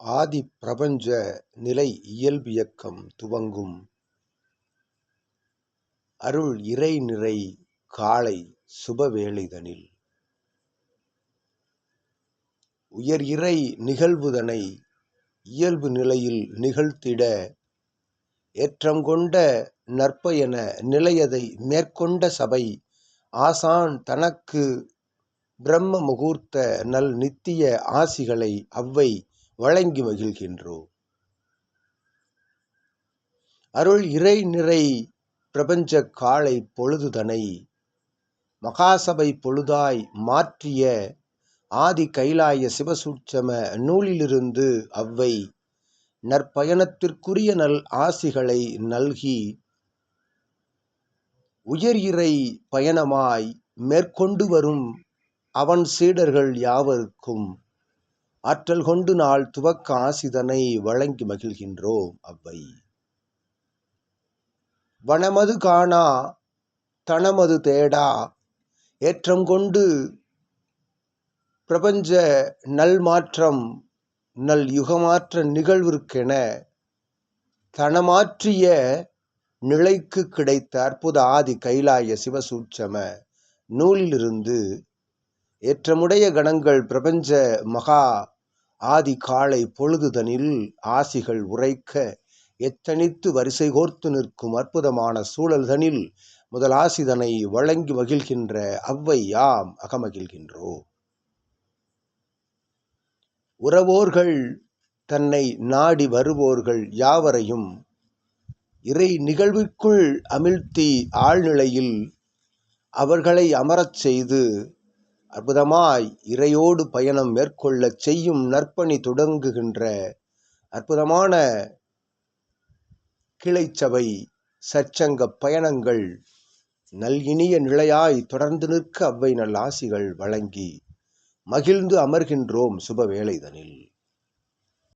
ஆதிப்பிரபஞ்ச நிலை இயல்பியக்கம் துவங்கும். அருள் இறைநிறை காலை சுபவேளைதனில் உயர் இறை நிகழ்வுதனை இயல்பு நிலையில் நிகழ்த்திட ஏற்றம் கொண்ட நற்பயன நிலையதை மேற்கொண்ட சபை ஆசான் தனக்கு பிரம்ம முகூர்த்த நல் நித்திய ஆசிகளை அவ்வை வழங்கி மகிழ்கின்றோம் அருள் இறை நிறை பிரபஞ்ச காலை பொழுதுதனை மகாசபை பொழுதாய் மாற்றிய ஆதி கைலாய சிவசூட்சம நூலிலிருந்து அவ்வை நற்பயணத்திற்குரிய நல் ஆசிகளை நல்கி உயர் இறை பயணமாய் மேற்கொண்டு வரும் அவன் சீடர்கள் யாவருக்கும் ஆற்றல் கொண்டு நாள் துவக்க ஆசிதனை வழங்கி மகிழ்கின்றோம் அவ்வை. வனமது காணா தனமது தேடா ஏற்றம் கொண்டு பிரபஞ்ச நல்மாற்றம் நல் யுகமாற்ற நிகழ்விற்கென தனமாற்றிய நிலைக்கு கிடைத்த அற்புத ஆதி கைலாய சிவசூட்சம நூலிலிருந்து ஏற்றமுடைய கணங்கள் பிரபஞ்ச மகா ஆதி காலை பொழுதுதனில் ஆசிகள் உரைக்க எத்தனித்து வரிசை கோர்த்து நிற்கும் அற்புதமான சூழல்தனில் முதல் ஆசிதனை வழங்கி மகிழ்கின்ற அவ்வை யாம் அகமகிழ்கின்றோ. உறவோர்கள் தன்னை நாடி வருவோர்கள் யாவரையும் இறை நிகழ்விற்குள் அமிழ்த்தி ஆழ்நிலையில் அவர்களை அமரச் செய்து அற்புதமாய் இறையோடு பயணம் மேற்கொள்ளச் செய்யும் நற்பணி தொடங்குகின்ற அற்புதமான கிளைச்சபை சற்சங்க பயணங்கள் நல் இனிய நிலையாய் தொடர்ந்து நிற்க அவ்வை நல் ஆசிகள் வழங்கி மகிழ்ந்து அமர்கின்றோம் சுபவேளைதனில்.